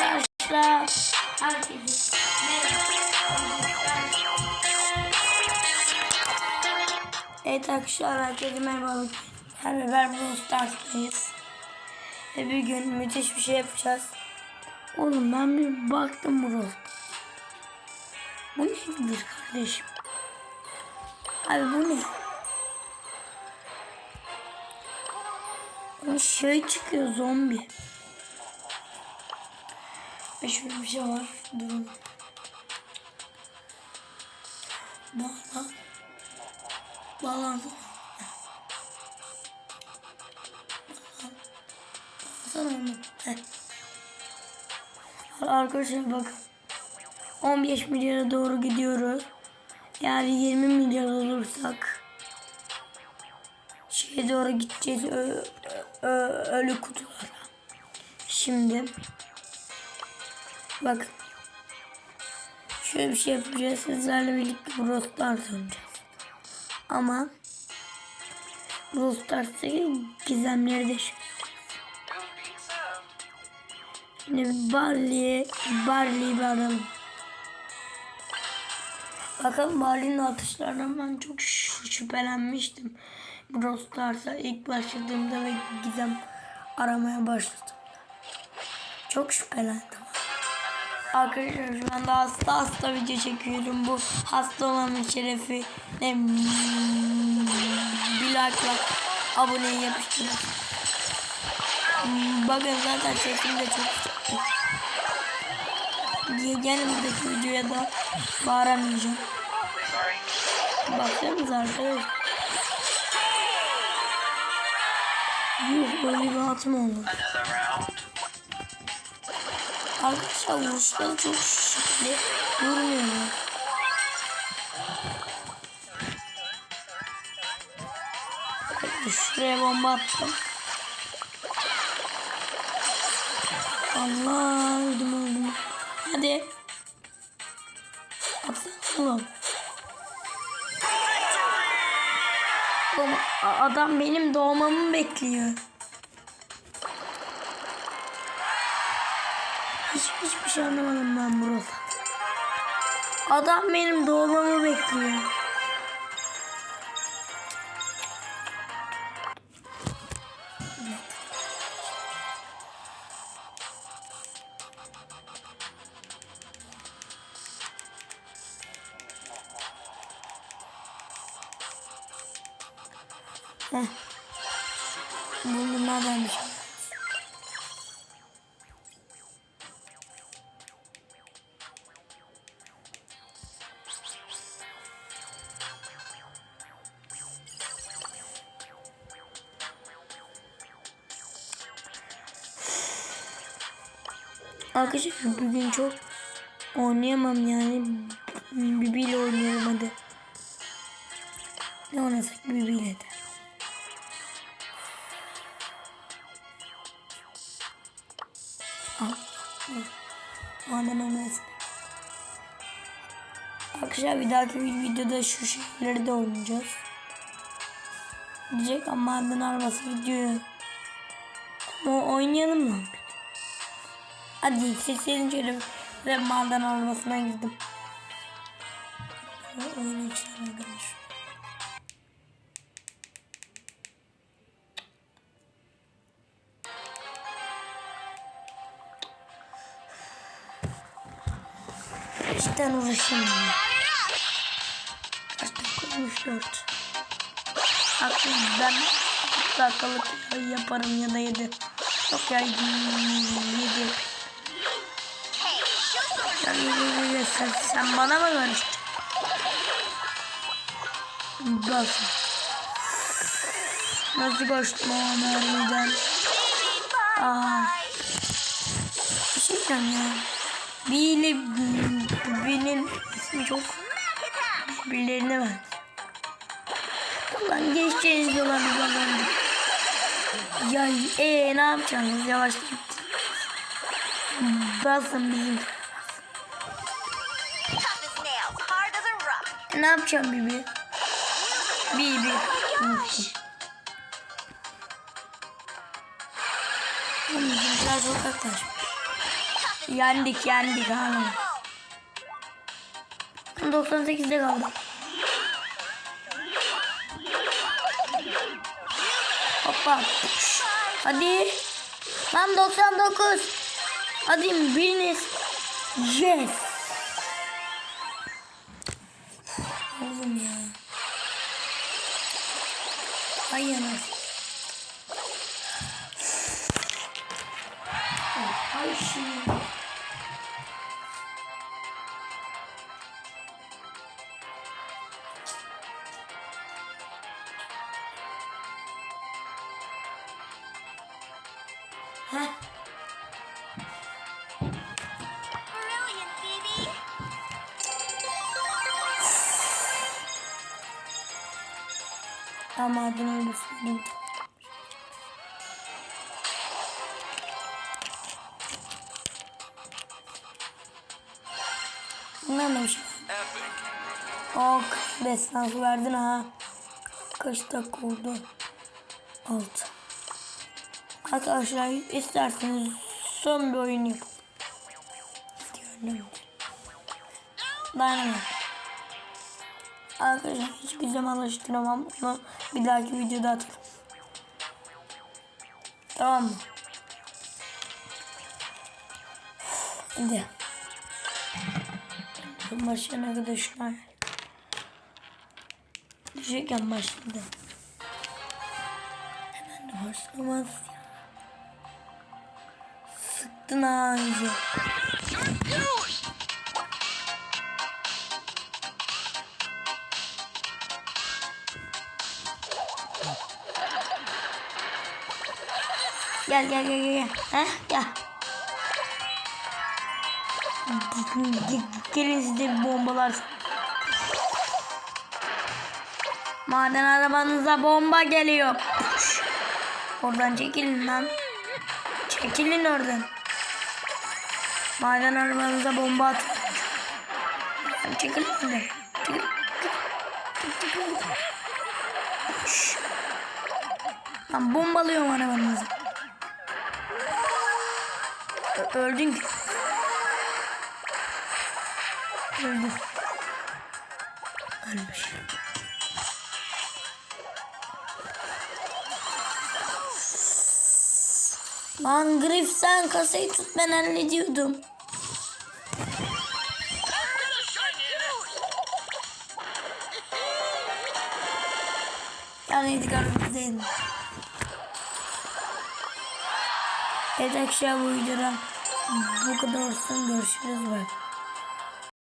arkadaşlar. Herkese Evet arkadaşlar herkese merhaba. Beraber Brawl Stars'tayız. Ve bir gün müthiş bir şey yapacağız. Oğlum ben bir baktım Stars. Bu nedir kardeşim? Abi bu ne? Bir şey çıkıyor zombi. Şöyle bir şey var. Durun. Bağla. Bağlandı. Bağlansana onu. Heh. Arkadaşlar bakın. 15 milyara doğru gidiyoruz. Yani 20 milyar olursak şeye doğru gideceğiz ö, ö, ölü kutulara. Şimdi bakın şöyle bir şey yapacağız. Sizlerle birlikte Brawl Stars oynayacağız. Ama Brawl Stars'taki gizemleri de şey. Şimdi Barley'e Barley'i bir aralım. Bakalım Barley'nin atışlarından ben çok şü- şüphelenmiştim. Brawl Stars'a ilk başladığımda ve gizem aramaya başladım. Çok şüphelendim. Arkadaşlar şu anda hasta hasta video çekiyorum. Bu hasta olanın şerefi ne bir like'la aboneyi yapıştırın. Bakın zaten sesim de çok. Diye gelin buradaki videoya da bağıramayacağım. Baksanıza arkadaşlar. Yuh böyle bir atım oldu. Arkadaşlar vuruşları çok şişli. Vurmuyor. Şuraya bomba attım. Allah öldüm öldüm. Hadi. Atsana oğlum. Oğlum, a- adam benim doğmamı bekliyor. Şey anlamadım ben burada. Adam benim doğmamı bekliyor. Heh. Bu nereden bir Arkadaşlar bugün çok oynayamam yani. Bibiyle oynuyorum hadi. Ne oynasak Bibiyle de. Al. al. Olmasın. Arkadaşlar bir dahaki videoda şu şeyleri de oynayacağız. Diyecek ama maden arabası videoyu. Ama oynayalım mı? Hadi seslerin şöyle ve maden arabasına girdim. Ve oyun içine arkadaşlar. Cidden uğraşamıyorum. Kaç dakika olmuş dört. Akşam ben bir dakikalık yaparım ya da yedi. Yok ya yedi. Ya, sen, sen bana mı karıştın? Bak. Nasıl koştum o mermiden? Aa. Bir şey diyeceğim ya. Biri benim ismi çok birbirlerine ben. Lan geçeceğiniz yola bir kazandık. Ya ee ne yapacaksınız yavaş Basın bizim. Ne yapacağım Bibi? Bibi. Bizimkiler çok yaklaşmış. Yendik yendik hala. 98'de kaldı. Hoppa. Hadi. Lan 99. Hadi biriniz. Yes. Oğlum ya. Ay anasını. Ay şimdi. Öyle söyleyeyim. Bunlar ne bir şey? Oh, destansı verdin ha. Kaç dakika oldu? 6. Arkadaşlar isterseniz son bir oyun yapalım. Dayanamam. Arkadaşlar hiçbir zaman alıştıramam bunu bir dahaki videoda atarım. Tamam mı? Hadi. Başlayana kadar şuna. Düşerken başladı. Hemen de başlamaz. Sıktın ha iyice. Gel gel gel gel. Heh gel. Gelin size bombalar. Maden arabanıza bomba geliyor. Oradan çekilin lan. Çekilin oradan. Maden arabanıza bomba atıyor. Çekilin oradan. Çekilin. Çekilin. Lan bombalıyorum arabanızı. Ö- Öldün. Öldü. Ölmüş. Lan Grif sen kasayı tut ben hallediyordum. Yani neydi kardeşim? Evet arkadaşlar bu videodan bu kadar olsun. Görüşürüz. Bye.